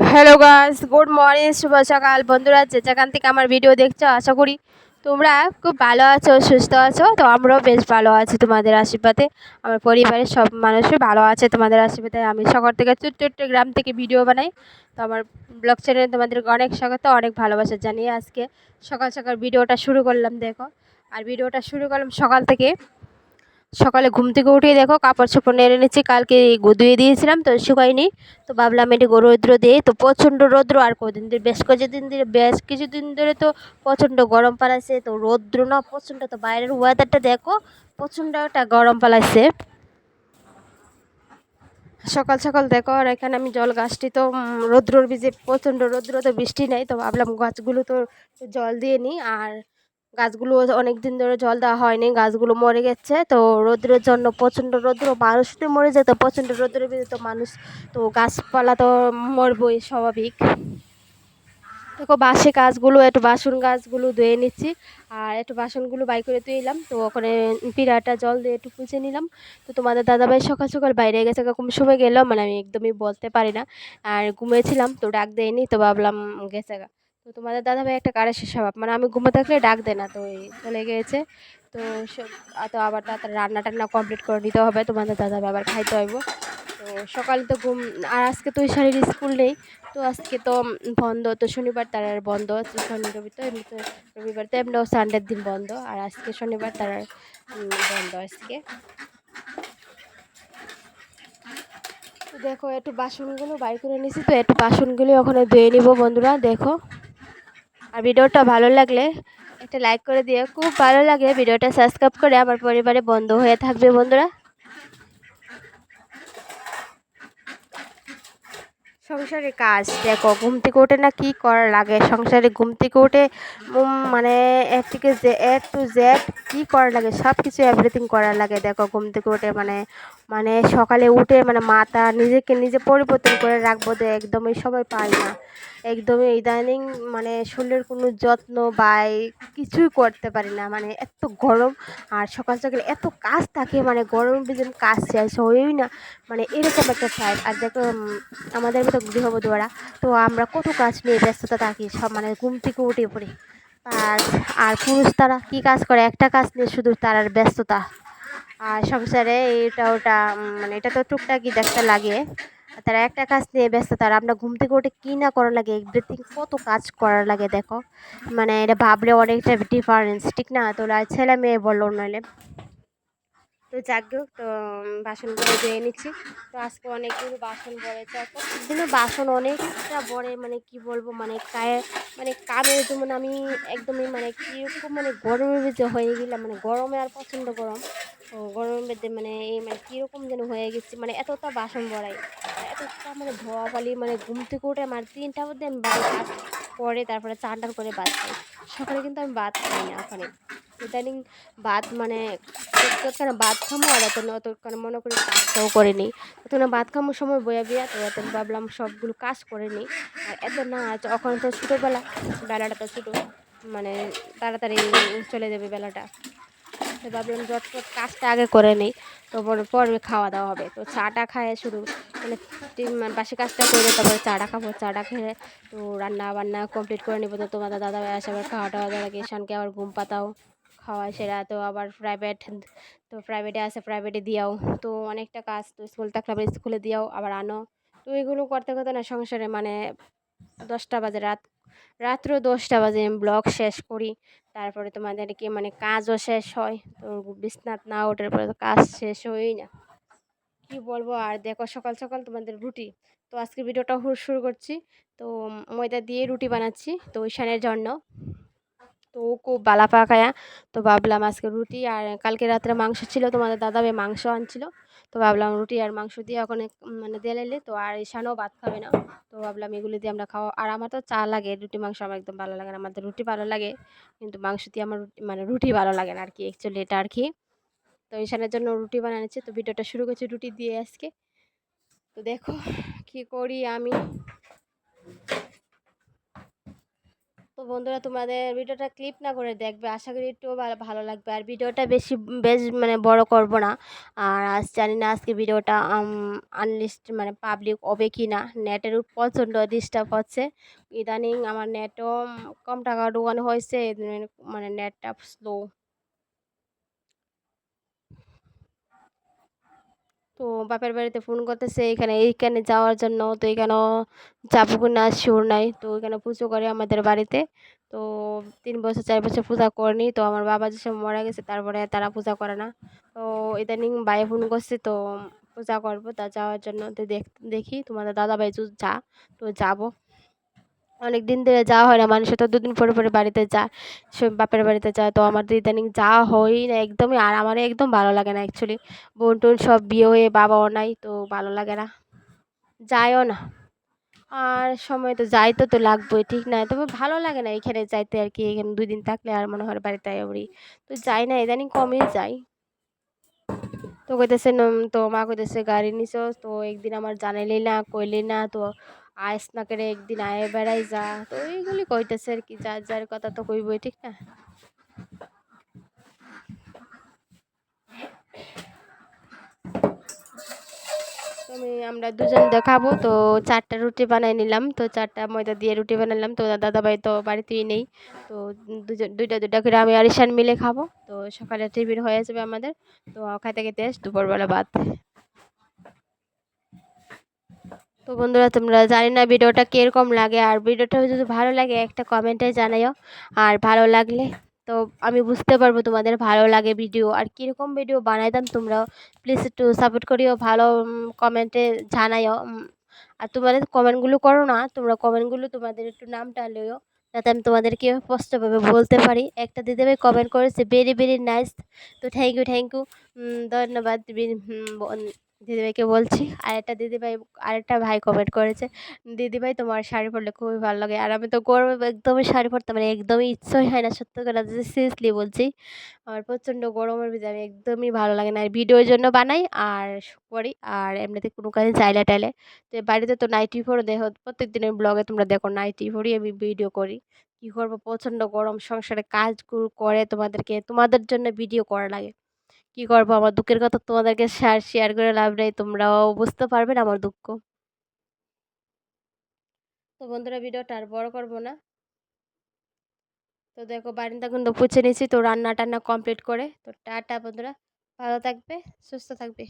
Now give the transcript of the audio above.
Hello guys good morning শুভ সকাল। বন্ধুরা, যে যেখান থেকে আমার ভিডিও দেখছ, আশা করি তোমরা খুব ভালো আছো, সুস্থ আছো। তো আমরাও বেশ ভালো আছি তোমাদের আশীর্বাদে। আমার পরিবারের সব মানুষই ভালো আছে তোমাদের আশীর্বাদে। আমি সকাল থেকে ছোট্ট গ্রাম থেকে ভিডিও বানাই। তো আমার ব্লগ চ্যানেলে তোমাদেরকে অনেক স্বাগত, অনেক ভালোবাসা জানিয়ে আজকে সকাল সকাল ভিডিওটা শুরু করলাম, দেখো। আর ভিডিওটা শুরু করলাম সকাল থেকে সকালে ঘুম থেকে উঠে দেখো কাপড় চোপড় নেড়ে নিচ্ছি, কালকে ধুয়ে দিয়েছিলাম তো শুকায়নি। তো ভাবলাম এটি রৌদ্র দিয়ে তো প্রচণ্ড রৌদ্র, আর কদিন ধরে বেশ কিছুদিন ধরে বেশ কিছুদিন ধরে তো প্রচণ্ড গরম পালাইছে। তো রৌদ্র না প্রচণ্ড, তো বাইরের ওয়েদারটা দেখো, প্রচণ্ড একটা গরম পালাইছে। সকাল সকাল দেখো, আর এখানে আমি জল গাছটি তো রৌদ্রর ভিজে প্রচণ্ড রৌদ্র তো বৃষ্টি নেই। তো ভাবলাম গাছগুলো তো জল দিয়ে নিই। আর গাছগুলো অনেক দিন ধরে জল দেওয়া হয়নি, গাছগুলো মরে গেছে। তো রৌদ্রের জন্য প্রচণ্ড রোদ্র, মানুষ তো মরে যেত, প্রচণ্ড রৌদ্রের ভিতরে তো মানুষ, তো গাছপালা তো মরবই স্বাভাবিক। দেখো বাসে গাছগুলো, একটু বাসন গাছগুলো ধুয়ে নিচ্ছি, আর একটু বাসনগুলো বাই করে তুইলাম তো ওখানে পিঁড়াটা জল দিয়ে একটু পুছে নিলাম। তো তোমাদের দাদাভাই সকাল সকাল বাইরে গেছে কম সময় গেল মানে আমি একদমই বলতে পারি না। আর ঘুমিয়েছিলাম, তো ডাক দেয়নি, তো ভাবলাম গেছে গা। তো তোমাদের দাদাভাই একটা কারে শেষ স্বভাব। মানে আমি ঘুমে থাকলে ডাক দেয় না, তো চলে গিয়েছে। তো তো আবার তাড়াতাড়ি রান্না টান্না কমপ্লিট করে নিতে হবে, তোমাদের দাদাভাই আবার খাইতে হইব। তো সকালে তো ঘুম, আর আজকে তো ওই শাড়ির স্কুল নেই, তো আজকে তো বন্ধ, তো শনিবার তার আর বন্ধ শনি, রবি তো এমনি তো রবিবার তো এমনিও সানডের দিন বন্ধ, আর আজকে শনিবার তার বন্ধ আজকে। দেখো, একটু বাসনগুলো বাই করে নিছি, তো একটু বাসনগুলো ওখানে ধুয়ে নিব বন্ধুরা, দেখো। আর ভিডিওটা ভালো লাগলে একটা লাইক করে দিও। খুব ভালো লাগে ভিডিওটা সাবস্ক্রাইব করে আমার পরিবারে বন্ধু হয়ে থাকবে বন্ধুরা। সংসারে কাজ, দেখো, ঘুম থেকে উঠে না কি করা লাগে? সংসারে ঘুম থেকে উঠে মানে এর থেকে জে এ টু জেড কী করা লাগে? সব কিছু এভরিথিং করা লাগে। দেখো, ঘুম থেকে উঠে মানে মানে সকালে উঠে মানে মাথা নিজেকে নিজে পরিবর্তন করে রাখব তো একদমই সময় পাই না। একদমই ইদানিং মানে শরীরের কোনো যত্ন বা কিছুই করতে পারি না। মানে এত গরম আর সকাল সকালে এত কাজ থাকে মানে গরম যেন কাজ শেষ হয়েই না মানে এরকম একটা টাইপ আর দেখো আমাদের মতো গৃহবধূরা, তো আমরা কত কাজ নিয়ে ব্যস্ততা থাকি, সব মানে ঘুম থেকে উঠে পড়ি। আর আর পুরুষ তারা কী কাজ করে? একটা কাজ নিয়ে শুধু তার আর ব্যস্ততা। আর সংসারে এটা ওটা মানে এটা তো টুকটাকই দেখতে লাগে। তারা একটা কাজ নিয়ে ব্যস্ত তারা আমরা ঘুম থেকে উঠে কী না করা লাগে এভরিথিং কত কাজ করা লাগে দেখো। মানে এটা ভাবলে অনেকটা ডিফারেন্স ঠিক না? তো ছেলে মেয়ে বলল নইলে। তো যাক গে, তো বাসনগুলো ধুয়ে নিচ্ছি। তো আজকে অনেকগুলো বাসন পড়েছে প্রত্যেকদিনও বাসন অনেকটা বড়ে মানে কি বলব মানে কায়ে মানে কামের যেমন আমি একদমই মানে কীরকম মানে গরমের ভিতরে হয়ে গেলাম মানে গরমে আর প্রচণ্ড গরম। তো গরমের মধ্যে মানে এই মানে কীরকম যেন হয়ে গেছি মানে এতটা বাসন বড়াই এতটা মানে ধোয়া পালি মানে ঘুম থেকে উঠে আমার তিনটা মধ্যে আমি বাড়ি ভাত করে তারপরে চান টান করে ভাত খাই। সকালে কিন্তু আমি ভাত খাই না ওখানে। ইদানিং ভাত মানে যতক্ষণ ভাত খামো আর এত অতক্ষণ মনে করি কাজটাও করে নিই। তখন ভাত খামোর সময় বয়া বিয়া তো এত ভাবলাম সবগুলো কাজ করে নিই। আর এত না ওখানে তো ছোটোবেলা, বেলাটা তো ছোটো মানে তাড়াতাড়ি চলে যাবে বেলাটা। তো ভাবলাম ঝটপট কাজটা আগে করে নিই। তো পরে খাওয়া দাওয়া হবে। তো চাটা খায় শুরু মানে মানে বাসি কাজটা করে তারপরে চাটা খাব। চাটা খেয়ে তো রান্না বান্না কমপ্লিট করে নিবো। তো তোমাদের দাদা ভাই আসে আবার খাওয়া টাওয়া দেওয়া লাগে শানকে আবার ঘুম পাতাও খাওয়ায় সেরা। তো আবার প্রাইভেট তো প্রাইভেটে আসে প্রাইভেটে দিয়াও। তো অনেকটা কাজ তো স্কুল থাকলে আবার স্কুলে দিয়াও, আবার আনো। তো এগুলো করতে করতে না সংসারে মানে দশটা বাজে, রাত রাত্র দশটা বাজে, আমি ব্লগ শেষ করি। তারপরে তোমাদেরকে মানে কাজও শেষ হয়, তো বিছনাথ না ওঠার পরে তো কাজ শেষ হয়েই না। কি বলব আর দেখো সকাল সকাল তোমাদের রুটি। তো আজকে ভিডিওটা শুরু করছি। তো ময়দা দিয়ে রুটি বানাচ্ছি, তো ঈশানের জন্য। তো ও খুব বালা পাকায়া। তো ভাবলাম আজকে রুটি আর কালকে রাত্রে মাংস ছিল, তোমাদের দাদা মাংস আনছিল। তো ভাবলাম রুটি আর মাংস দিয়ে ওখানে মানে দেলাইলে তো আর ঈশানও ভাত খাবে না। তো ভাবলাম এগুলো দিয়ে আমরা খাওয়া, আর আমার তো চা লাগে, রুটি মাংস আমার একদম ভালো লাগে না। আমাদের রুটি ভালো লাগে, কিন্তু মাংস দিয়ে আমার মানে রুটি ভালো লাগে না আর কি অ্যাকচুয়ালি এটা আর কি। তো ঈশানের জন্য রুটি বানাচ্ছি। তো ভিডিওটা শুরু করছি রুটি দিয়ে আজকে। তো দেখো কি করি আমি। তো বন্ধুরা তোমাদের ভিডিওটা ক্লিপ না করে দেখবে। আশা করি একটু ভালো লাগবে। আর ভিডিওটা বেশি, বেশ মানে বড় করব না। আর আজ জানি না আজকে ভিডিওটা আনলিস্ট মানে পাবলিক হবে কি না নেটের প্রচণ্ড ডিস্টার্ব হচ্ছে। ইদানিং আমার নেটও কম টাকা ঢোকানো হয়েছে। মানে নেটটা স্লো তো বাপের বাড়িতে ফোন করতেছে, এখানে, এইখানে যাওয়ার জন্য, তো এখানে যাব না শিওর নাই, তো এখানে পুজো করে আমাদের বাড়িতে। তো তিন বছর, চার বছর পূজা করেনি, তো আমার বাবা যেসব মারা গেছে, তারপরে তারা পূজা করে না। তো ইদানিং বাইরে ফোন করছে, তো পূজা করব, তা যাওয়ার জন্য, তো দেখ, দেখি তোমাদের দাদা ভাই যা, তো যাব। অনেক দিন ধরে যাওয়া হয় না মানুষের তো দুদিন পরে পরে বাড়িতে যায় বাপের বাড়িতে যায়, তো আমার তো ইদানিং যাওয়া হয়ই না একদমই, আর আমার একদম ভালো লাগে না অ্যাকচুয়ালি বোন টোন সব বিয়ে হয়ে বাবাও নাই, তো ভালো লাগে না, যায়ও না। আর সময় তো যাইতে তো লাগবেই, ঠিক না, তবে ভালো লাগে না এখানে যাইতে আর কি, এখানে দুই দিন থাকলে আর মনে হয় বাড়িতে আইবরি তো যাই না, ইদানিং কমই যাই। তো কইতেছে তো মা কইতেছে গাড়ি নিছ তো একদিন আমার জানাইলি না, কইলি না, তো আইস না করে একদিন আয়ে বেড়াই যা। তো এইগুলি কইতেছে আর কি, যার যার কথা তো কইবই, ঠিক না? আমি, আমরা দুজন দেখাবো, তো চারটা রুটি বানাই নিলাম, তো চারটা ময়দা দিয়ে রুটি বানালাম, তো দাদাভাই তো বাড়িতেই নেই, তো দুজন, দুইটা দুইটা করে আমি আরিসান মিলে খাব, তো সকালে টিফিন হয়ে যাবে আমাদের, তো খাইতে খেতে দুপুরবেলা ভাত। তো বন্ধুরা, তোমরা জানি না ভিডিওটা কীরকম লাগে, আর ভিডিওটা যদি ভালো লাগে, একটা কমেন্টে জানাইও। আর ভালো লাগলে তো আমি বুঝতে পারব তোমাদের ভালো লাগে ভিডিও, আর কীরকম ভিডিও বানাইতাম তোমরাও প্লিজ একটু সাপোর্ট করিও, ভালো কমেন্টে জানাইও। আর তোমাদের কমেন্টগুলো করো না, তোমরা কমেন্টগুলো তোমাদের একটু নামটা লইও যাতে আমি তোমাদেরকে স্পষ্টভাবে বলতে পারি। একটা দিদিভাই কমেন্ট করেছে ভেরি ভেরি নাইস তো থ্যাংক ইউ থ্যাংক ইউ ধন্যবাদ দিদিভাইকে বলছি আর একটা দিদিভাই, আরেকটা ভাই কমেন্ট করেছে, দিদিভাই তোমার শাড়ি পরলে খুবই ভালো লাগে। আর আমি তো গরমে একদমই শাড়ি পরতে মানে একদমই ইচ্ছাই হয় না, সত্য করে সিরিয়াসলি বলছি, আমার প্রচণ্ড গরমের ভিতরে আমি একদমই ভালো লাগে না। আর ভিডিওর জন্য বানাই আর করি, আর এমনিতে কোনো কাজে চাইলে টাইলে। তো বাড়িতে তো নাইটি পরে দেখো প্রত্যেক দিনের ব্লগে তোমরা দেখো নাইটি পরেই আমি ভিডিও করি। কী করব, প্রচণ্ড গরম, সংসারে কাজ করে তোমাদেরকে, তোমাদের জন্য ভিডিও করা লাগে। কি করব? আমার দুঃখের কথা তোমাদেরকে শেয়ার শেয়ার করে লাভ নেই। তোমরাও বুঝতে পারবে আমার দুঃখ। তো বন্ধুরা, ভিডিওটা আর বড় করব না। তো দেখো, বারিন্দা কিন্তু পুছে নিয়েছি। তো রান্না টান্না কমপ্লিট করে। তো টাটা বন্ধুরা, ভালো থাকবে, সুস্থ থাকবে।